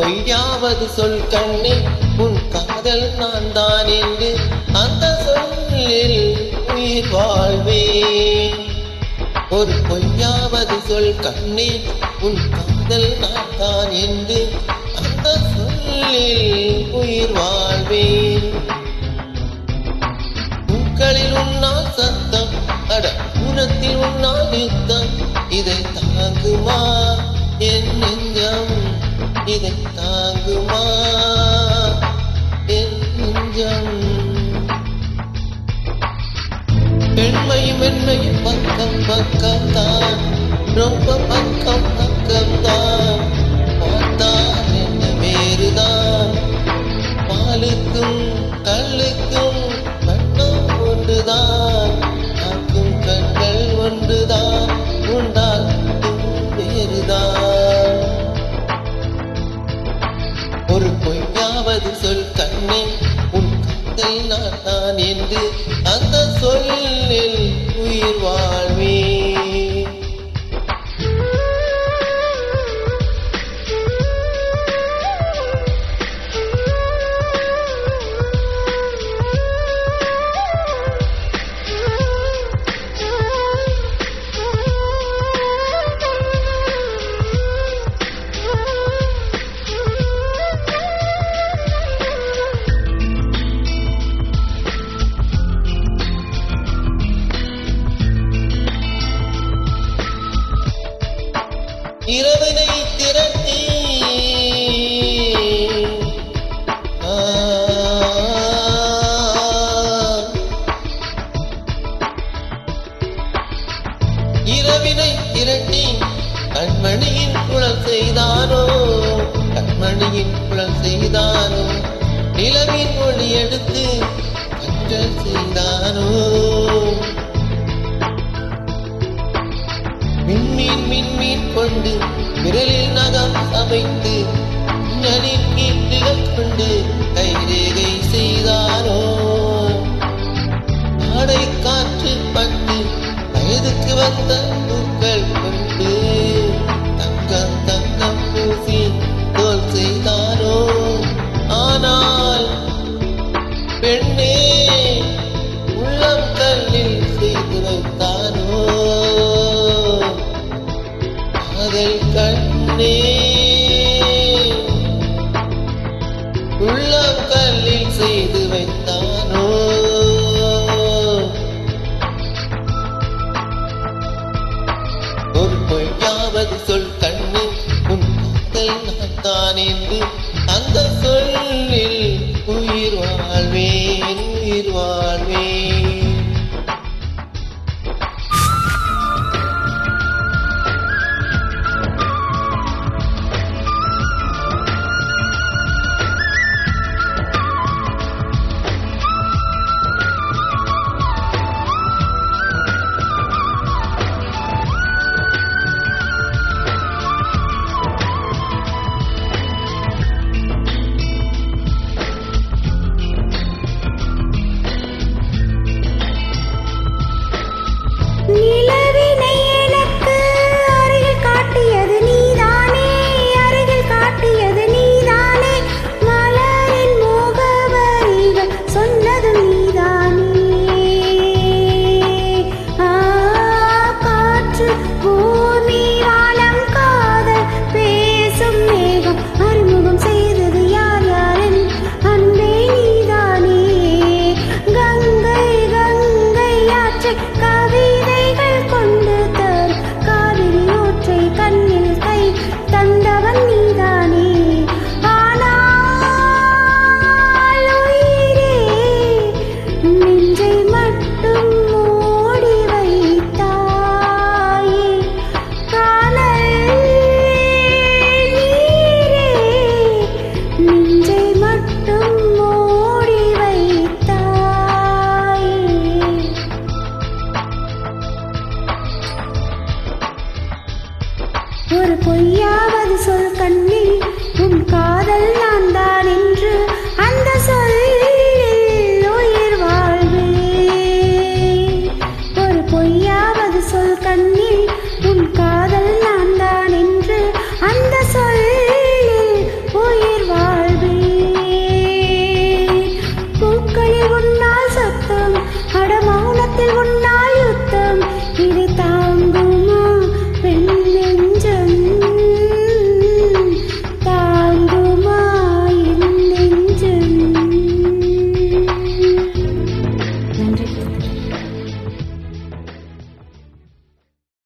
பொய்யாவது சொல் கண்ணே உன் காதல் நான் தான் என்று அந்த சொல்லில் உயிர் வாழ்வே ஒரு பொய்யாவது சொல் கண்ணே உன் காதல் நான் தான் என்று அந்த சொல்லில் உயிர் வாழ்வேன். பூக்களில் உன்னால் சத்தம் அட உனத்தில் உன்னால் யுத்தம் இதை தாங்குமா என் நெஞ்சம்? இதை தாங்குமா என் நெஞ்சம். பெண்மையும் மென்மையும் பக்கம் பக்கம் தான் ரொம்ப பக்கம் பக்கம் தான் பார்த்தால் என்ன வேறுதான்? பாலுக்கும் கல்லுக்கும் பொய்யாவது சொல் கண்ணே உன் கத்தை நான் தான் என்று அந்த சொல்லில் கண்மணியின் குளம் செய்தானோ? நிலவின் ஒளி எடுத்து அஞ்சல் செய்தானோ? மின்மீன் மின்மீன் கொண்டு விரலில் நகம் அமைத்து மின்னலின் கீட்டுகள் கொண்டு கைரேகை செய்தாரோ ஆடை காற்று பட்டு வயதுக்கு வந்த பெண்ணே உள்ளம் கல்லில் செய்து வைத்தானோ காதல் கண்ணே உள்ளம் கல்லில் செய்து வைத்தானோ ஒரு பொய்யாவது சொல் கண்ணு உன் காதல் நான் தான் என்று அந்த சொல்லில் வாழ்வேன் நிலவினை ஒரு பொய்யாவது சொல் கண்ணில் உன் காதல் நான் தானே.